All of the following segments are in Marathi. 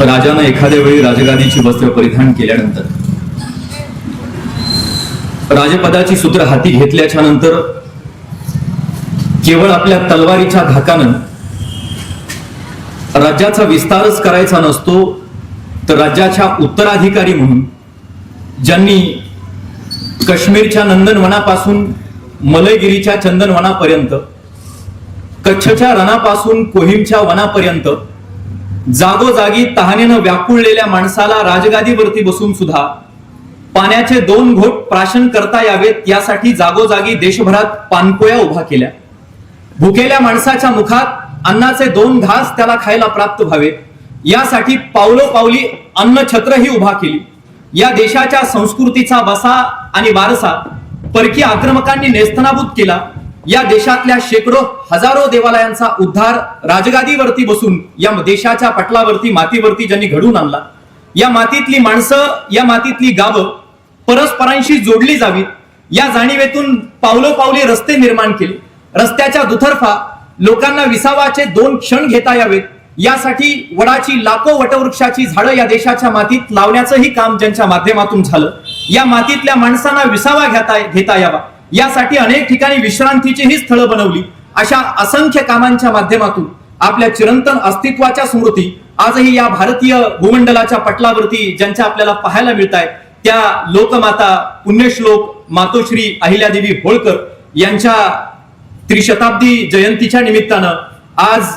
राजानं एखाद्या वेळी राजगादीची वस्त्र परिधान केल्यानंतर. राजपदाची सूत्र हाती घेतल्याच्या नंतर केवळ आपल्या तलवारीच्या धाकानं राज्याचा विस्तारच करायचा नसतो तर राज्याच्या उत्तराधिकारी म्हणून ज्यांनी काश्मीरच्या नंदनवनापासून मलयगिरीच्या चंदनवनापर्यंत कच्छच्या रणापासून कोहिमच्या वनापर्यंत जागोजागी तहानेनं व्याकुळलेल्या माणसाला राजगादीवरती बसून सुद्धा पाण्याचे दोन घोट प्राशन करता यावेत यासाठी जागोजागी देशभरात पानपोया उभा केल्या. भुकेल्या माणसाच्या मुखात अन्नाचे दोन घास त्याला खायला प्राप्त व्हावेत. यासाठी पावलो पावली अन्न छत्रही उभा केली. या देशाच्या संस्कृतीचा वसा आणि वारसा परकी आक्रमकांनी नेस्तनाभूत केला. या देशातल्या शेकडो हजारो देवालयांचा उद्धार राजगादीवरती बसून या देशाच्या पटलावरती मातीवरती ज्यांनी घडून आणला या मातीतली माणसं या मातीतली गावं परस्परांशी जोडली जावीत. या जाणीवेतून पावलोपावली रस्ते निर्माण केले. रस्त्याच्या दुतर्फा लोकांना विसावाचे दोन क्षण घेता यावेत. यासाठी वडाची लाखो वटवृक्षाची झाडं या देशाच्या मातीत लावण्याचंही काम ज्यांच्या माध्यमातून झालं. या मातीतल्या माणसांना विसावा घेता घेता यावा. यासाठी अनेक ठिकाणी विश्रांतीचीही स्थळं बनवली. अशा असंख्य कामांच्या माध्यमातून आपल्या चिरंतन अस्तित्वाच्या स्मृती आजही या भारतीय भूमंडलाच्या पटलावरती ज्यांच्या आपल्याला पाहायला मिळत आहेत त्या लोकमाता पुण्यश्लोक मातोश्री अहिल्यादेवी होळकर यांच्या त्रिशताब्दी जयंतीच्या निमित्तानं आज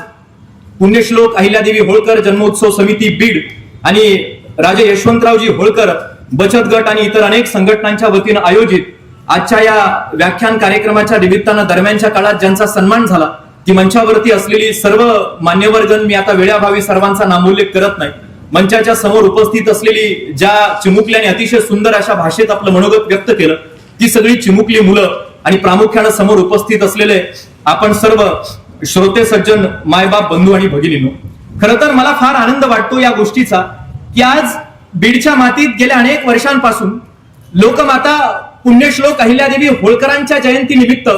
पुण्यश्लोक अहिल्यादेवी होळकर जन्मोत्सव समिती बीड आणि राजे यशवंतरावजी होळकर बचत गट आणि इतर अनेक संघटनांच्या वतीनं आयोजित आजच्या या व्याख्यान कार्यक्रमाच्या निमित्तानं दरम्यानच्या काळात ज्यांचा सन्मान झाला ती मंचावरती असलेली सर्व मान्यवरगण मी आता वेळाभावी सर्वांचा नामोल्लेख करत नाही. मंचाच्या समोर उपस्थित असलेली ज्या चिमुकल्याने अतिशय सुंदर अशा भाषेत आपलं मनोगत व्यक्त केलं ती सगळी चिमुकली मुलं आणि प्रामुख्यानं समोर उपस्थित असलेले आपण सर्व श्रोते सज्जन मायबाप बंधू आणि भगिनीनो खर तर मला फार आनंद वाटतो या गोष्टीचा की आज बीडच्या मातीत गेल्या अनेक वर्षांपासून लोकमाता पुण्यश्लोक अहिल्यादेवी होळकरांच्या जयंती निमित्त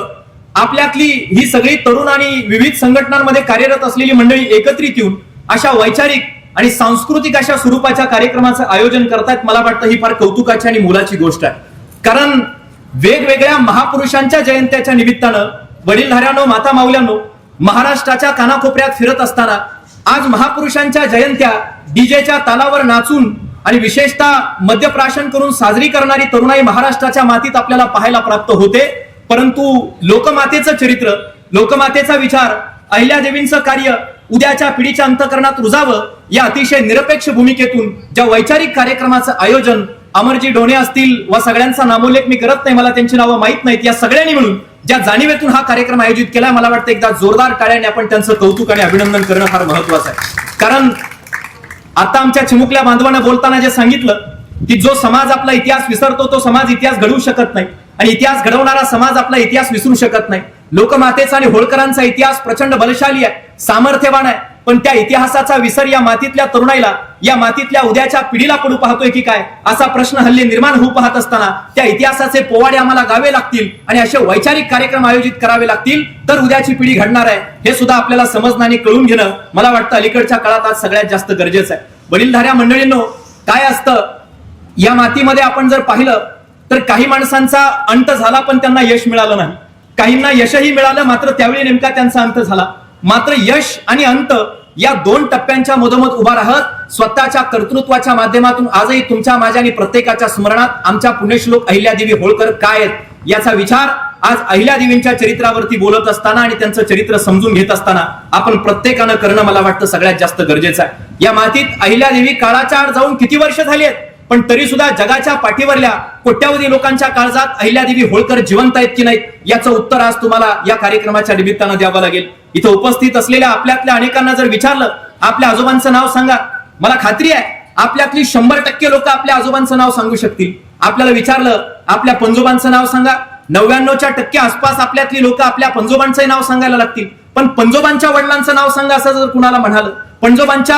आपल्यातली ही सगळी तरुण आणि विविध संघटनांमध्ये कार्यरत असलेली मंडळी एकत्रित येऊन अशा वैचारिक आणि सांस्कृतिक अशा स्वरूपाच्या कार्यक्रमाचं आयोजन करतायत मला वाटतं ही फार कौतुकाची आणि मोलाची गोष्ट आहे. कारण वेगवेगळ्या महापुरुषांच्या जयंत्याच्या निमित्तानं वडीलधाऱ्यानो माता माऊल्यानो महाराष्ट्राच्या कानाकोपऱ्यात फिरत असताना आज महापुरुषांच्या जयंत्या डीजेच्या तालावर नाचून आणि विशेषतः मद्यप्राशन करून साजरी करणारी तरुणाई महाराष्ट्राच्या मातीत आपल्याला पाहायला प्राप्त होते. परंतु लोकमातेचं चरित्र लोकमातेचा विचार अहिल्यादेवींचं कार्य उद्याच्या पिढीच्या अंतकरणात रुजावं या अतिशय निरपेक्ष भूमिकेतून ज्या वैचारिक कार्यक्रमाचं आयोजन अमरजी डोणे असतील व सगळ्यांचा नामोल्लेख मी करत नाही मला त्यांची नावं माहीत नाहीत या सगळ्यांनी मिळून ज्या जाणीवेतून हा कार्यक्रम आयोजित केलाय मला वाटतं एकदा जोरदार टाळ्याने आपण त्यांचं कौतुक आणि अभिनंदन करणं फार महत्वाचं आहे. कारण आता आमच्या चिमुकल्या बांधवांना बोलताना जे सांगितलं की जो समाज आपला इतिहास विसरतो तो समाज इतिहास घडवू शकत नाही. आणि इतिहास घडवणारा समाज आपला इतिहास विसरू शकत नाही. लोकमातेचा आणि होळकरांचा इतिहास प्रचंड बलशाली आहे सामर्थ्यवान आहे. पण त्या इतिहासाचा विसर या मातीतल्या तरुणाईला या मातीतल्या उद्याच्या पिढीला पडू पाहतोय की काय? असा प्रश्न हल्ली निर्माण होऊ पाहत असताना त्या इतिहासाचे पोवाडे आम्हाला गावे लागतील आणि असे वैचारिक कार्यक्रम आयोजित करावे लागतील तर उद्याची पिढी घडणार आहे. हे सुद्धा आपल्याला समजणं आणि कळून घेणं मला वाटतं अलीकडच्या काळात आज सगळ्यात जास्त गरजेचं आहे. वडीलधाऱ्या मंडळींनो काय असतं? या मातीमध्ये आपण जर पाहिलं तर काही माणसांचा अंत झाला पण त्यांना यश मिळालं नाही. काहींना यशही मिळालं मात्र त्यावेळी नेमका त्यांचा अंत झाला. मात्र यश आणि अंत या दोन टप्प्यांच्या मधोमध उभा राहत स्वतःच्या कर्तृत्वाच्या माध्यमातून आजही तुमच्या माझ्या आणि प्रत्येकाच्या स्मरणात आमच्या पुण्यश्लोक अहिल्यादेवी होळकर काय आहेत याचा विचार आज अहिल्यादेवींच्या चरित्रावरती बोलत असताना आणि त्यांचं चरित्र समजून घेत असताना आपण प्रत्येकानं करणं मला वाटतं सगळ्यात जास्त गरजेचं आहे. या मातीत अहिल्यादेवी काळाच्या आड जाऊन किती वर्ष झाली आहेत? पण तरी सुद्धा जगाच्या पाठीवरल्या कोट्यावधी लोकांच्या काळजात अहिल्यादेवी होळकर जिवंत आहेत की नाहीत? याचं उत्तर आज तुम्हाला या कार्यक्रमाच्या निमित्तानं द्यावं लागेल. इथं उपस्थित असलेल्या आपल्यातल्या अनेकांना जर विचारलं आपल्या आजोबांचं नाव सांगा. मला खात्री आहे आपल्यातली शंभर टक्के लोक आपल्या आजोबांचं नाव सांगू शकतील. आपल्याला विचारलं आपल्या पंजोबांचं नाव सांगा. नव्याण्णवच्या टक्के आसपास आपल्यातली लोक आपल्या पंजोबांचं नाव सांगायला लागतील. पण पंजोबांच्या वडिलांचं नाव सांगा असं जर कुणाला म्हणालं पंजोबांच्या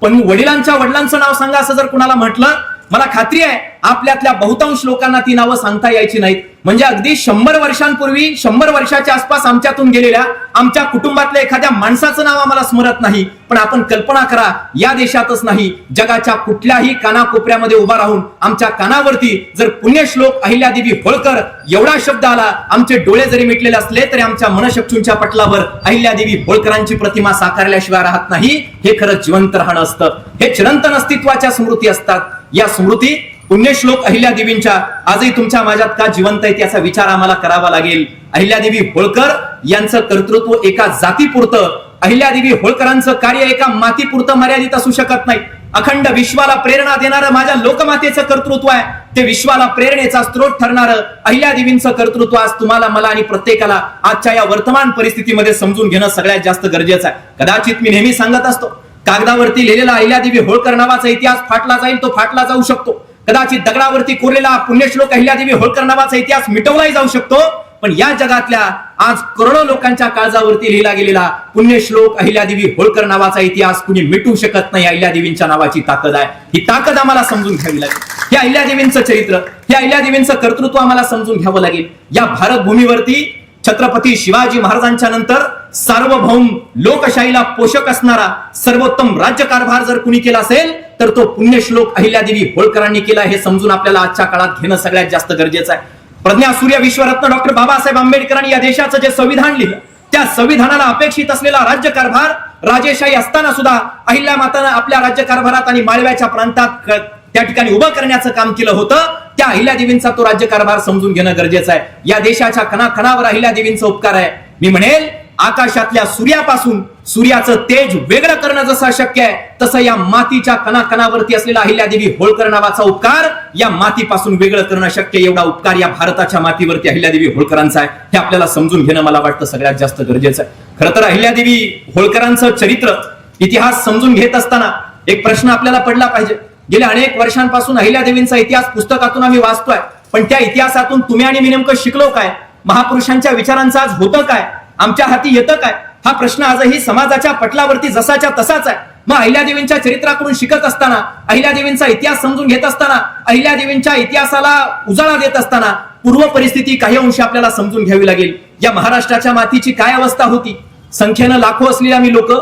पण वडिलांच्या वडिलांचं नाव सांगा असं जर कुणाला म्हटलं मला खात्री आहे आपल्यातल्या बहुतांश लोकांना ती नावं सांगता यायची नाहीत. म्हणजे अगदी शंभर वर्षांपूर्वी शंभर वर्षाच्या आसपास आमच्यातून गेलेल्या आमच्या कुटुंबातल्या एखाद्या माणसाचं नाव आम्हाला स्मरत नाही पण आपण कल्पना करा या देशातच नाही जगाच्या कुठल्याही कानाकोपऱ्यामध्ये उभा राहून आमच्या कानावरती जर पुण्यश्लोक अहिल्यादेवी होळकर एवढा शब्द आला आमचे डोळे जरी मिटलेले असले तरी आमच्या मनशक्तूंच्या पटलावर अहिल्यादेवी होळकरांची प्रतिमा साकारल्याशिवाय राहत नाही हे खरं जिवंत राहणं असतं. हे चिरंतन अस्तित्वाच्या स्मृती असतात. या स्मृती पुण्यश्लोक अहिल्यादेवींच्या आजही तुमच्या माझ्यात का जिवंत आहे याचा विचार आम्हाला करावा लागेल. अहिल्यादेवी होळकर यांचं कर्तृत्व एका जातीपुरतं अहिल्यादेवी होळकरांचं कार्य एका मातीपुरतं मर्यादित असू शकत नाही. अखंड विश्वाला प्रेरणा देणारं माझ्या लोकमातेचं कर्तृत्व आहे. ते विश्वाला प्रेरणेचा स्रोत ठरणारं अहिल्यादेवींचं कर्तृत्व आज तुम्हाला मला आणि प्रत्येकाला आजच्या या वर्तमान परिस्थितीमध्ये समजून घेणं सगळ्यात जास्त गरजेचं आहे. कदाचित मी नेहमी सांगत असतो कागदावरती लिहिलेला अहिल्यादेवी होळकर नावाचा इतिहास फाटला जाईल तो फाटला जाऊ शकतो. कदाचित दगडावरती कोरलेला पुण्यश्लोक अहिल्यादेवी होळकर नावाचा इतिहास मिटवलाही जाऊ शकतो. पण या जगातल्या आज करोडो लोकांच्या काळजावरती लिहिला गेलेला पुण्यश्लोक अहिल्यादेवी होळकर नावाचा इतिहास कुणी मिटू शकत नाही अहिल्यादेवींच्या नावाची ताकद आहे. ही ताकद आम्हाला समजून घ्यावी लागेल. हे अहिल्यादेवींचं चरित्र हे अहिल्यादेवींचं कर्तृत्व आम्हाला समजून घ्यावं लागेल. या भारत भूमीवरती छत्रपती शिवाजी महाराजांच्या नंतर सार्वभौम लोकशाहीला पोषक असणारा सर्वोत्तम राज्यकारभार जर कुणी केला असेल तर तो पुण्यश्लोक अहिल्यादेवी होळकरांनी केला हे समजून आपल्याला आजच्या काळात घेणं सगळ्यात जास्त गरजेचं आहे. प्रज्ञा सूर्य विश्वरत्न डॉक्टर बाबासाहेब आंबेडकरांनी या देशाचं जे संविधान लिहिलं त्या संविधानाला अपेक्षित असलेला राज्यकारभार राजेशाही असताना सुद्धा अहिल्या मातानं आपल्या राज्यकारभारात आणि माळव्याच्या प्रांतात त्या ठिकाणी उभं करण्याचं काम केलं होतं. त्या अहिल्यादेवींचा तो राज्यकारभार समजून घेणं गरजेचं आहे. या देशाच्या कणाकणावर अहिल्यादेवींचा उपकार आहे. मी म्हणेल आकाशातल्या सूर्यापासून सूर्याचं तेज वेगळं करणं जसं शक्य आहे तसं या मातीच्या कणाकणावरती असलेला अहिल्यादेवी होळकर नावाचा उपकार या मातीपासून वेगळं करणं शक्य एवढा उपकार या भारताच्या मातीवरती अहिल्यादेवी होळकरांचा आहे. हे आपल्याला समजून घेणं मला वाटतं सगळ्यात जास्त गरजेचं आहे. खरं तर अहिल्यादेवी होळकरांचं चरित्र इतिहास समजून घेत असताना एक प्रश्न आपल्याला पडला पाहिजे. गेल्या अनेक वर्षांपासून अहिल्यादेवींचा इतिहास पुस्तकातून आम्ही वाचतोय. पण त्या इतिहासातून तुम्ही आणि मी नेमकं शिकलो काय? महापुरुषांच्या विचारांचं आज होतं काय? आमच्या हाती येतं काय? हा प्रश्न आजही समाजाच्या पटलावरती जसाच्या तसाच आहे. मग अहिल्यादेवींच्या चरित्राकडून शिकत असताना अहिल्यादेवींचा इतिहास समजून घेत असताना अहिल्यादेवींच्या इतिहासाला उजाळा देत असताना पूर्व परिस्थिती काही अंशी आपल्याला समजून घ्यावी लागेल. या महाराष्ट्राच्या मातीची काय अवस्था होती? संख्येनं लाखो असलेल्या मी लोक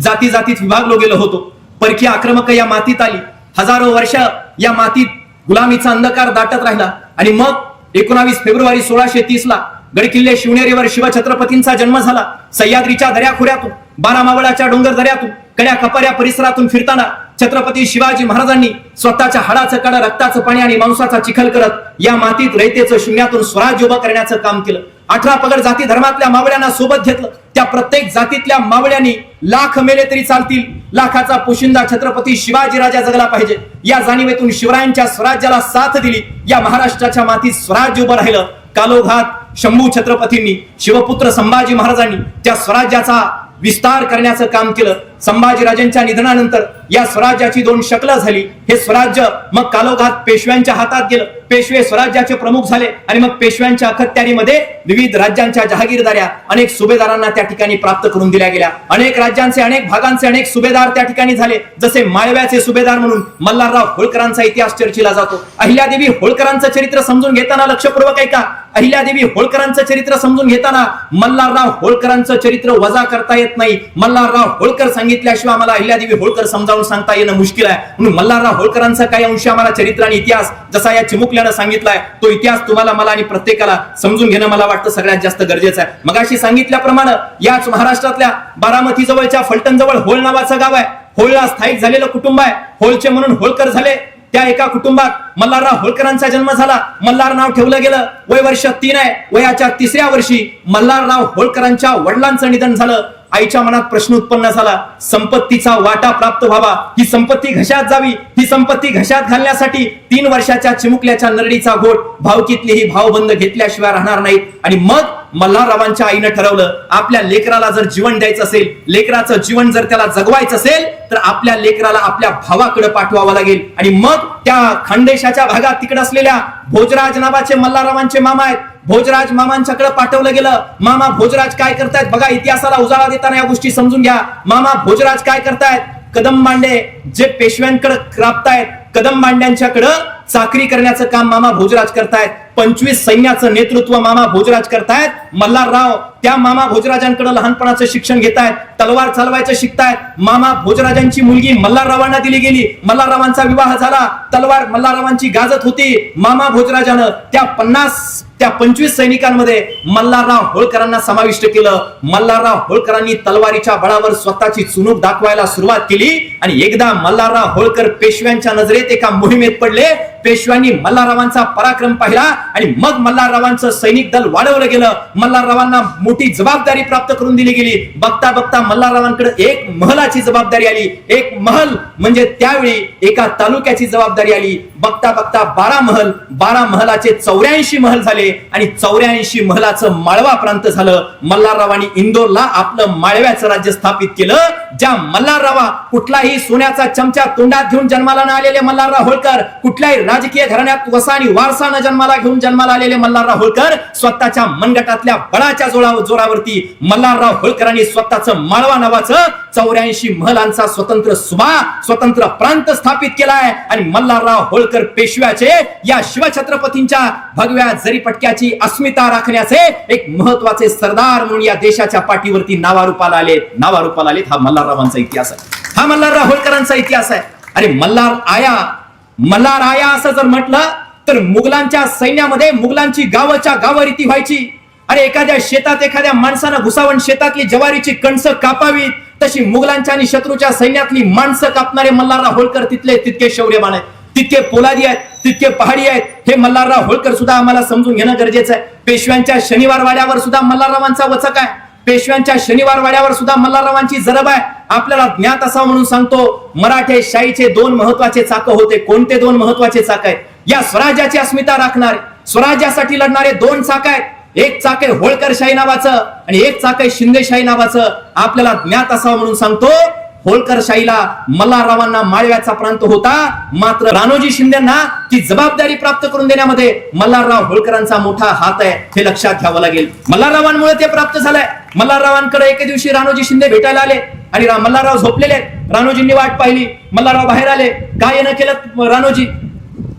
जाती जातीत विभागलो गेलो होतो. परकीय आक्रमक या मातीत आली. हजारो वर्ष या मातीत गुलामीचा अंधकार दाटत राहिला. आणि मग एकोणावीस फेब्रुवारी सोळाशे तीस ला गडकिल्ले शिवनेरीवर शिवछत्रपतींचा जन्म झाला. सह्याद्रीच्या दर्याखोऱ्यातून बारामावळाच्या डोंगर दऱ्यातून कड्या कपाऱ्या परिसरातून फिरताना छत्रपती शिवाजी महाराजांनी स्वतःच्या हाडाचं काढा रक्ताचं पाणी आणि मांसाचा चिखल करत या मातीत रयतेचं शून्यातून स्वराज्य उभं करण्याचं काम केलं. अठरा पगड जाती धर्मातल्या मावळ्यांना सोबत घेतलं. त्या प्रत्येक जातीतल्या मावळ्यांनी लाख मेले तरी चालतील. लाखाचा पोशिंदा छत्रपती शिवाजी राजा जगला पाहिजे. या जाणीवेतून शिवरायांच्या स्वराज्याला साथ दिली. या महाराष्ट्राच्या मातीत स्वराज्य उभं राहिलं. कालोघात शंभू छत्रपतींनी शिवपुत्र संभाजी महाराजांनी त्या स्वराज्याचा विस्तार करण्याचं काम केलं. संभाजीराजेंच्या निधनानंतर या स्वराज्याची दोन शकलं झाली. हे स्वराज्य मग कालोघात पेशव्यांच्या हातात गेलं. पेशवे स्वराज्याचे प्रमुख झाले आणि मग पेशव्यांच्या अखत्यारीमध्ये विविध राज्यांच्या जहागीरदाऱ्या अनेक सुभेदारांना त्या ठिकाणी प्राप्त करून दिल्या गेल्या. अनेक राज्यांचे अनेक भागांचे अनेक सुभेदार त्या ठिकाणी झाले. जसे माळव्याचे सुभेदार म्हणून मल्हारराव होळकरांचा इतिहास चर्चेला जातो. अहिल्यादेवी होळकरांचं चरित्र समजून घेताना लक्षपूर्वक ऐका. अहिल्यादेवी होळकरांचं चरित्र समजून घेताना मल्हारराव होळकरांचं चरित्र वजा करता येत नाही. मल्हारराव होळकर सांगितलं सांगितल्याशिवाय आम्हाला अहिल्यादेवी होळकर समजावून सांगता येणं मुश्किल आहे. म्हणून मल्हारराव होळकरांचा काही अंश आम्हाला चरित्र आणि इतिहास जसा या चिमुकल्यानं सांगितलाय तो इतिहास तुम्हाला मला आणि प्रत्येकाला समजून घेणं मला वाटतं सगळ्यात जास्त गरजेचं आहे. मगाशी सांगितल्याप्रमाणे याच महाराष्ट्रातल्या बारामती जवळच्या फलटण जवळ होळ नावाचं गाव आहे. होळला स्थायिक झालेलं कुटुंब आहे. होळचे म्हणून होळकर झाले. त्या एका कुटुंबात मल्हारराव होळकरांचा जन्म झाला. मल्हार नाव ठेवलं गेलं. वय वर्ष तीन आहे. वयाच्या तिसऱ्या वर्षी मल्हारराव होळकरांच्या वडिलांचं निधन झालं. आईच्या मनात प्रश्न उत्पन्न झाला. संपत्तीचा वाटा प्राप्त व्हावा. ही संपत्ती घशात जावी. ही संपत्ती घशात घालण्यासाठी तीन वर्षाच्या चिमुकल्याच्या नरडीचा घोट भावकीतलेही भावबंद घेतल्याशिवाय राहणार नाहीत. आणि मग मल्हाररावांच्या आईनं ठरवलं आपल्या लेकराला जर जीवन द्यायचं असेल लेकराचं जीवन जर त्याला जगवायचं असेल तर आपल्या लेकराला आपल्या भावाकडे पाठवावं लागेल. आणि मग त्या खानदेशाच्या भागात तिकडे असलेल्या भोजराज नावाचे मल्हाररावांचे मामा आहेत. भोजराज मामांच्याकडे पाठवलं गेलं. मामा भोजराज काय करतायत बघा इतिहासाला उजाळा देताना या गोष्टी समजून घ्या. मामा भोजराज काय करतायत? कदम मांडे जे पेशव्यांकडे राबतायत कदम मांड्यांच्याकडं चाकरी करण्याचं काम मामा भोजराज करतायत. पंचवीस सैन्याचं नेतृत्व मामा भोजराज करतायत. मल्हारराव त्या मामा भोजराजांकडे लहानपणाचं शिक्षण घेतायत. तलवार चालवायचं शिकतायत. मामा भोजराजांची मुलगी मल्हाररावांना दिली गेली. मल्हाररावांचा विवाह झाला. तलवार मल्हाररावांची गाजत होती. मामा भोजराजानं त्या पन्नास त्या पंचवीस सैनिकांमध्ये मल्हारराव होळकरांना समाविष्ट केलं. मल्हारराव होळकरांनी तलवारीच्या बळावर स्वतःची चुनूक दाखवायला सुरुवात केली आणि एकदा मल्हारराव होळकर पेशव्यांच्या नजरेत एका मोहिमेत पडले. पेशव्यांनी मल्हाररावांचा पराक्रम पाहिला आणि मग मल्हाररावांचं सैनिक दल वाढवलं गेलं. मल्हाररावांना मोठी जबाबदारी प्राप्त करून दिली गेली. बघता बघता मल्हाररावांकडे एक महलाची जबाबदारी आली. एक महल म्हणजे त्यावेळी एका तालुक्याची जबाबदारी आली. बघता बघता बारा महल बारा महलाचे चौऱ्याऐंशी महल झाले आणि चौऱ्याऐंशी महलाचं माळवा प्रांत झालं. मल्हाररावांनी इंदोरला आपलं माळव्याचं राज्य स्थापित केलं. ज्या मल्हाररावा कुठलाही सोन्याचा चमचा तोंडात घेऊन जन्माला न आलेले मल्हारराव होळकर कुठल्याही राजकीय घराण्यात वसा आणि वारसानं जन्माला घेऊन जन्माला आलेले मल्हारराव होळकर स्वतःच्या मनगटातल्या बळाच्या जोडा जोरावरती मल्हारराव होळकरांनी स्वतःचं माळवा नावाचं चौऱ्याऐंशी महलांचा स्वतंत्र सुभा स्वतंत्र प्रांत स्थापित केलाय. आणि मल्हारराव होळकर होळकर पेशव्याचे या शिवछत्रपतींच्या भगव्या जरीपटक्याची अस्मिता राखण्याचे एक महत्त्वाचे सरदार म्हणून या देशाच्या पाठीवरती नावारूपाला आले. नावारूपाला आलेत. हा मल्हाररावांचा इतिहास आहे. हा मल्हारराव होळकरांचा इतिहास आहे. अरे मल्हार आया मल्हार आया असं जर म्हटलं तर मुघलांच्या सैन्यामध्ये मुघलांची गावाच्या गावरीती व्हायची. अरे एखाद्या शेतात एखाद्या माणसानं घुसावण शेतातली ज्वारीची कणसं कापावीत तशी मुघलांच्या आणि शत्रूच्या सैन्यातली माणसं कापणारे मल्हारराव होळकर तिथले तितके शौर्यमान आहेत. तितके पोलादी आहेत तितके पहाडी आहेत. हे मल्हारराव होळकर सुद्धा आम्हाला समजून घेणं गरजेचं आहे. पेशव्यांच्या शनिवार वाड्यावर सुद्धा मल्हाररावांचा वचक आहे. पेशव्यांच्या शनिवार वाड्यावर सुद्धा मल्हाररावांची जरब आहे. आपल्याला ज्ञात असावं म्हणून सांगतो मराठे शाहीचे दोन महत्त्वाचे चाक होते. कोणते दोन महत्त्वाचे चाक आहेत? या स्वराज्याची अस्मिता राखणारे स्वराज्यासाठी लढणारे दोन चाक आहेत. एक चाक आहे होळकरशाही नावाचं आणि एक चाक आहे शिंदेशाही नावाचं. आपल्याला ज्ञात असावं म्हणून सांगतो होळकरशाहीला मल्हाररावांना माळव्याचा प्रांत होता. मात्र राणोजी शिंदेना ती जबाबदारी प्राप्त करून देण्यामध्ये मल्हारराव होळकरांचा मोठा हात आहे हे लक्षात घ्यावं लागेल. मल्हाररावांमुळे ते प्राप्त झालंय. मल्हाररावांकडे एके दिवशी राणोजी शिंदे भेटायला आले आणि मल्हारराव झोपलेले. रानोजींनी राणोजींनी वाट पाहिली. मल्हारराव बाहेर आले. काय येणं केलं राणोजी?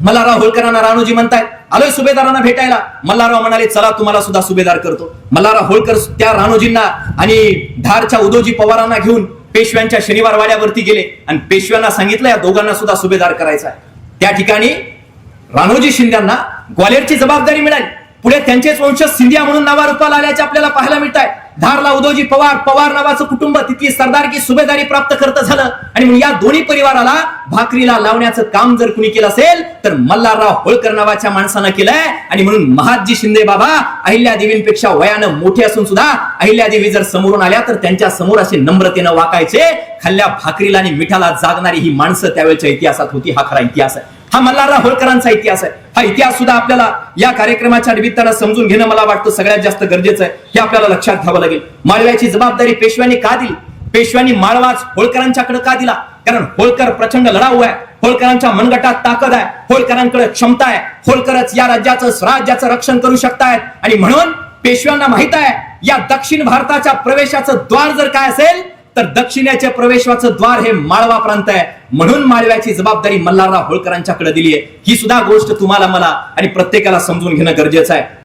मल्हारराव होळकरांना राणोजी म्हणताय आलोय सुभेदारांना भेटायला. मल्हारराव म्हणाले चला तुम्हाला सुद्धा सुभेदार करतो. मल्हारराव होळकर त्या राणोजींना आणि धारच्या उदोजी पवारांना घेऊन पेशव्यांच्या शनिवार वाड्यावरती गेले आणि पेशव्यांना सांगितलं या दोघांना सुद्धा सुभेदार करायचा आहे. त्या ठिकाणी राणोजी शिंद्यांना ग्वालेरची जबाबदारी मिळाली. पुढे त्यांचेच वंशज सिंधिया म्हणून नावारूपाला आल्याचे आपल्याला पाहायला मिळत आहे धारला उदोजी पवार पवार नावाचं कुटुंब तिथली सरदारकी सुभेदारी प्राप्त करत झालं. आणि या दोन्ही परिवाराला भाकरीला लावण्याचं काम जर कुणी केलं असेल तर मल्हारराव होळकर नावाच्या माणसानं केलंय. आणि म्हणून महादजी शिंदे बाबा अहिल्या देवींपेक्षा वयानं मोठे असून सुद्धा अहिल्या देवी जर समोरून आल्या तर त्यांच्यासमोर असे नम्रतेनं वाकायचे. खाल्ल्या भाकरीला आणि मिठाला जागणारी ही माणसं त्यावेळच्या इतिहासात होती. हा खरा इतिहास आहे. हा मल्हारराव होळकरांचा इतिहास आहे. हा इतिहास सुद्धा आपल्याला या कार्यक्रमाच्या निमित्तानं समजून घेणं मला वाटतं सगळ्यात जास्त गरजेचं आहे. हे आपल्याला लक्षात घ्यावं लागेल. माळव्याची जबाबदारी पेशव्यांनी का दिली? पेशव्यांनी माळवाच होळकरांच्याकडे का दिला? कारण होळकर प्रचंड लढाऊ आहे. होळकरांच्या मनगटात ताकद आहे. होळकरांकडे क्षमता आहे. होळकरच या राज्याचं स्वराज्याचं रक्षण करू शकतायत. आणि म्हणून पेशव्यांना माहीत आहे या दक्षिण भारताच्या प्रवेशाचं द्वार जर काय असेल तर दक्षिणेच्या प्रवेशाचं द्वार हे माळवा प्रांत आहे. म्हणून माळव्याची जबाबदारी मल्हारराव होळकरांच्याकडे दिली आहे. ही सुद्धा गोष्ट तुम्हाला मला आणि प्रत्येकाला समजून घेणं गरजेचं आहे.